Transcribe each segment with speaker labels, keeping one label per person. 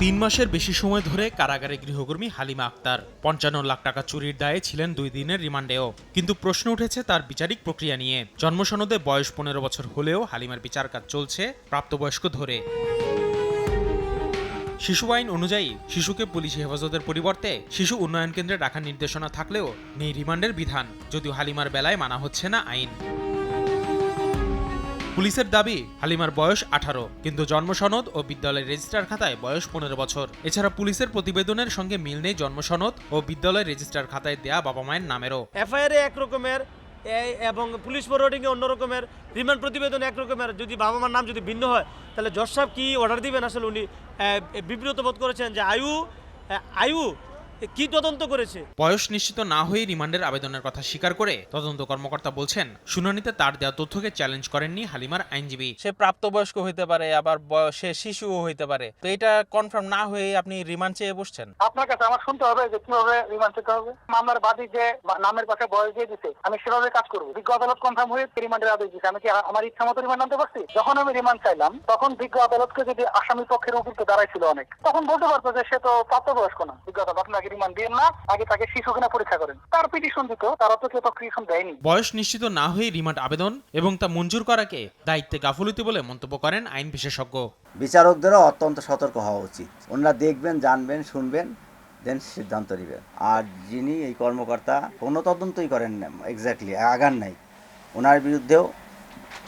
Speaker 1: তিন মাসের বেশি সময় ধরে কারাগারে গৃহকর্মী হালিমা আক্তার। পঞ্চান্ন লাখ টাকা চুরির দায়ে ছিলেন দুই দিনের রিমান্ডেও। কিন্তু প্রশ্ন উঠেছে তার বিচারিক প্রক্রিয়া নিয়ে। জন্মসনদে বয়স পনেরো বছর হলেও হালিমার বিচার কাজ চলছে প্রাপ্তবয়স্ক ধরে। শিশু আইন অনুযায়ী শিশুকে পুলিশ হেফাজতের পরিবর্তে শিশু উন্নয়ন কেন্দ্রে রাখার নির্দেশনা থাকলেও নেই রিমান্ডের বিধান, যদিও হালিমার বেলায় মানা হচ্ছে না আইন। পুলিশের দাবি, হালিমার বয়স আঠারো, কিন্তু জন্মসনদ ও বিদ্যালয়ের রেজিস্ট্রার খাতায় বয়স পনেরো বছর। এছাড়া পুলিশের প্রতিবেদনের সঙ্গে মিল নেই জন্মসনদ ও বিদ্যালয়ের রেজিস্ট্রার খাতায় দেয়া বাবা মায়ের নামেরও।
Speaker 2: এফআইআর এক রকমের এবং পুলিশ ফরওয়ার্ডিং অন্য রকমের, রিমান্ড প্রতিবেদন এক রকমের। যদি বাবা মার নাম যদি ভিন্ন হয়, তাহলে জজ সাহেব কি অর্ডার দিবেন? আসলে উনি বিব্রত বোধ করেছেন যে আয়ু আয়ু কি তদন্ত করেছে?
Speaker 1: বয়স নিশ্চিত না হয়ে রিমান্ডের আবেদনের কথা স্বীকার করে তদন্ত কর্মকর্তা বলছেন শুনানিতে তার দেওয়া তথ্যকে চ্যালেঞ্জ করেননি হালিমার আইনজীবী।
Speaker 3: সে প্রাপ্তবয়স্ক হইতে পারে আবার সে শিশুও হইতে পারে। তো এটা কনফার্ম না হয়ে আপনি রিমান্ড চেয়ে বসছেন?
Speaker 4: আপনার কাছে আমার শুনতে হবে যে কীভাবে রিমান্ড চেতে হবে। মামলার বাদী যে নামের পাশে বয়স দিয়ে দিছে আমি সেভাবে কাজ করব। বিজ্ঞ আদালত কনফার্ম হয়ে রিমান্ডের আদেশ দিচ্ছে আমি কি আমার ইচ্ছা মতো রিমান্ড আনতে পারছি? যখন আমি রিমান্ড চাইলাম তখন বিজ্ঞ আদালতকে যদি আসামি পক্ষের উপরকে দাঁড়াইছিল অনেক তখন বলতে পারতো যে সে তো প্রাপ্তবয়স্ক না। বিজ্ঞ আদালত আপনাকে রিমান্ড দিন না আগে তাকে শিশু কিনা পরীক্ষা করেন। তার পিটিশন দিত তারা তো কেউ তো পিটিশন দেয়নি।
Speaker 1: বয়স নিশ্চিত না হয়ে রিমান্ড আবেদন এবং তা মঞ্জুর করাকে দায়িত্বে গাফলতি বলে মন্তব্য করেন আইন বিশেষজ্ঞ।
Speaker 5: বিচারকদেরও অত্যন্ত সতর্ক হওয়া উচিত। ওনারা দেখবেন জানবেন শুনবেন দেন সিদ্ধান্ত নেবেন। আর যিনি এই কর্মকর্তা কোনো তদন্তই করেন না এক্স্যাক্টলি আগান নাই। ওনার বিরুদ্ধেও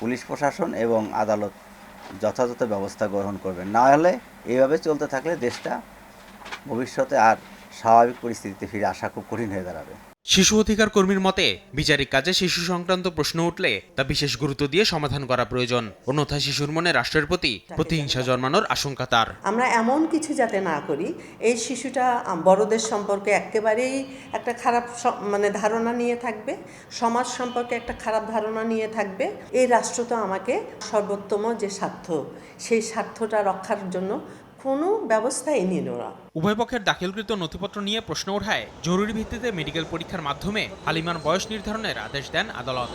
Speaker 5: পুলিশ প্রশাসন এবং আদালত যথাযথ ব্যবস্থা গ্রহণ করবেন। না হলে এইভাবে চলতে থাকলে দেশটা ভবিষ্যতে আর স্বাভাবিক পরিস্থিতিতে ফিরে আসা খুব কঠিন হয়ে দাঁড়াবে।
Speaker 1: শিশু অধিকার কর্মীর মতে বিচারিক কাজে শিশু সংক্রান্ত প্রশ্ন উঠলে তা বিশেষ গুরুত্ব দিয়ে সমাধান করা প্রয়োজন। অন্যথা শিশুর মনে রাষ্ট্রের প্রতি প্রতিহিংসা জন্মানোর আশঙ্কা তার।
Speaker 6: আমরা এমন কিছু যাতে না করি এই শিশুটা বড়দের সম্পর্কে একেবারেই একটা খারাপ মানে ধারণা নিয়ে থাকবে সমাজ সম্পর্কে একটা খারাপ ধারণা নিয়ে থাকবে। এই রাষ্ট্র তো আমাকে সর্বোত্তম যে স্বার্থ সেই স্বার্থটা রক্ষার জন্য কোনো ব্যবস্থাই নিল না
Speaker 1: উভয় পক্ষের দাখিলকৃত নথিপত্র নিয়ে প্রশ্ন ওঠায় জরুরি ভিত্তিতে মেডিকেল পরীক্ষার মাধ্যমে হালিমার বয়স নির্ধারণের আদেশ দেন আদালত।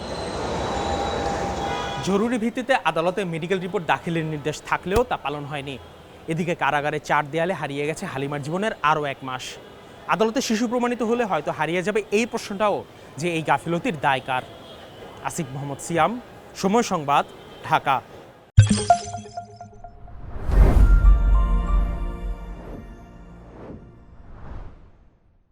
Speaker 3: জরুরি ভিত্তিতে আদালতে মেডিকেল রিপোর্ট দাখিলের নির্দেশ থাকলেও তা পালন হয়নি। এদিকে কারাগারে চার দেয়ালে হারিয়ে গেছে হালিমার জীবনের আরও এক মাস। আদালতে শিশু প্রমাণিত হলে হয়তো হারিয়ে যাবে এই প্রশ্নটাও যে এই গাফিলতির দায় কার আসিফ মোহাম্মদ সিয়াম সময় সংবাদ ঢাকা।